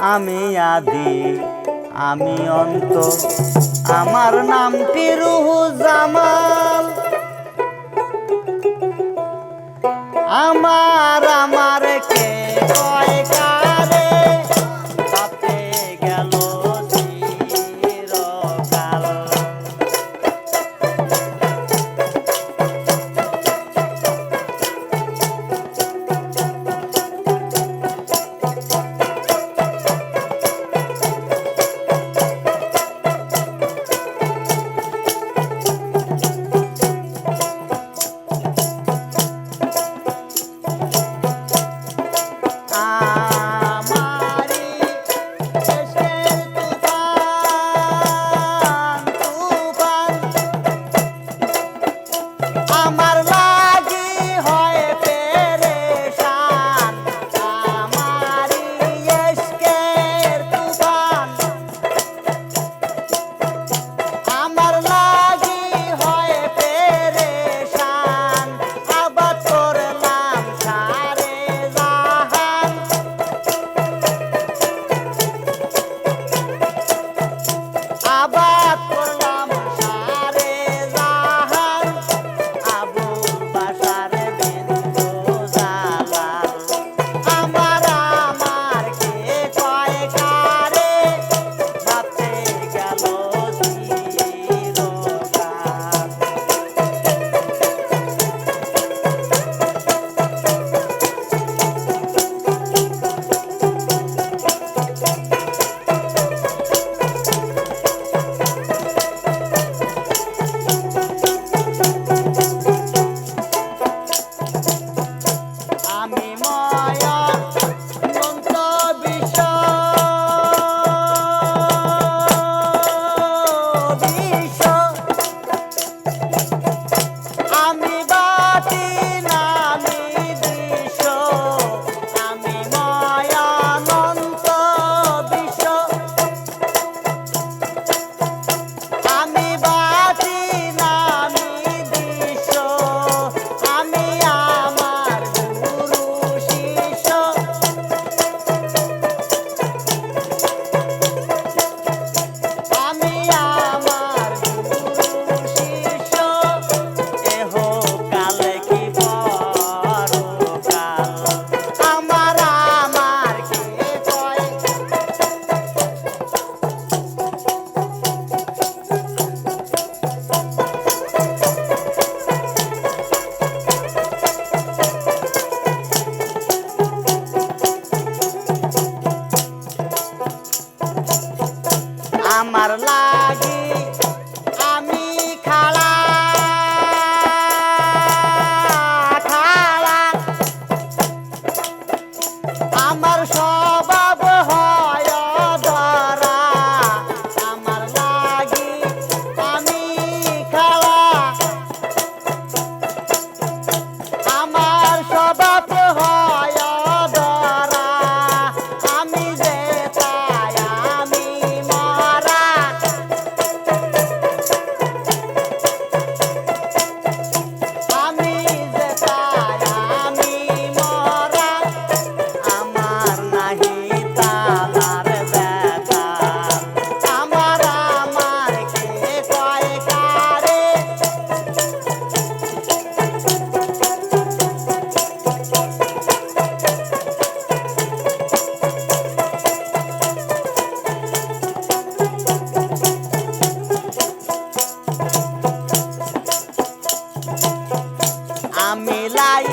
আমি আদি আমি অন্ত। আমার নাম রুহু জামাল। আমার আমার কে কয় fly